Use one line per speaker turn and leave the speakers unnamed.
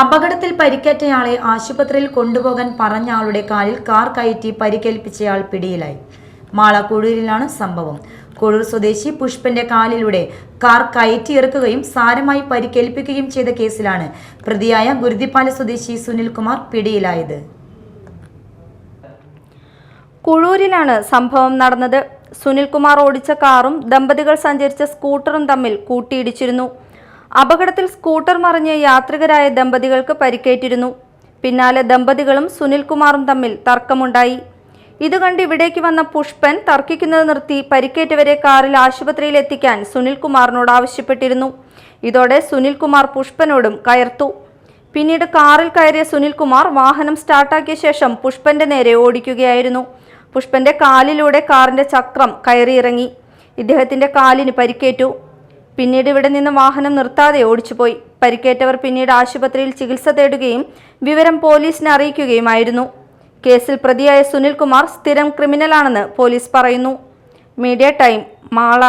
അപകടത്തിൽ പരിക്കേറ്റയാളെ ആശുപത്രിയിൽ കൊണ്ടുപോകാൻ പറഞ്ഞ ആളുടെ കാലിൽ കാർ കയറ്റി പരിക്കേൽപ്പിച്ചയാൾ പിടിയിലായി. മാള കുഴൂരിലാണ് സംഭവം. കൊഴൂർ സ്വദേശി പുഷ്പന്റെ കാലിലൂടെ കാർ കയറ്റിയിറക്കുകയും സാരമായി പരിക്കേൽപ്പിക്കുകയും ചെയ്ത കേസിലാണ് പ്രതിയായ ഗുരുതിപ്പാല സ്വദേശി സുനിൽകുമാർ പിടിയിലായത്.
കുഴൂരിലാണ് സംഭവം നടന്നത്. സുനിൽകുമാർ ഓടിച്ച കാറും ദമ്പതികൾ സഞ്ചരിച്ച സ്കൂട്ടറും തമ്മിൽ കൂട്ടിയിടിച്ചിരുന്നു. അപകടത്തിൽ സ്കൂട്ടർ മറിഞ്ഞ് യാത്രികരായ ദമ്പതികൾക്ക് പരിക്കേറ്റിരുന്നു. പിന്നാലെ ദമ്പതികളും സുനിൽകുമാറും തമ്മിൽ തർക്കമുണ്ടായി. ഇത് കണ്ട് ഇവിടേക്ക് വന്ന പുഷ്പൻ തർക്കിക്കുന്നത് നിർത്തി പരിക്കേറ്റവരെ കാറിൽ ആശുപത്രിയിൽ എത്തിക്കാൻ സുനിൽകുമാറിനോട് ആവശ്യപ്പെട്ടിരുന്നു. ഇതോടെ സുനിൽകുമാർ പുഷ്പനോടും കയർത്തു. പിന്നീട് കാറിൽ കയറിയ സുനിൽകുമാർ വാഹനം സ്റ്റാർട്ടാക്കിയ ശേഷം പുഷ്പന്റെ നേരെ ഓടിക്കുകയായിരുന്നു. പുഷ്പന്റെ കാലിലൂടെ കാറിന്റെ ചക്രം കയറിയിറങ്ങി. ഇദ്ദേഹത്തിന്റെ കാലിന് പരിക്കേറ്റു. പിന്നീട് ഇവിടെ നിന്ന് വാഹനം നിർത്താതെ ഓടിച്ചുപോയി. പരിക്കേറ്റവർ പിന്നീട് ആശുപത്രിയിൽ ചികിത്സ തേടുകയും വിവരം പോലീസിനെ അറിയിക്കുകയുമായിരുന്നു. കേസിൽ പ്രതിയായ സുനിൽകുമാർ സ്ഥിരം ക്രിമിനലാണെന്ന് പോലീസ് പറയുന്നു. Media time Mala.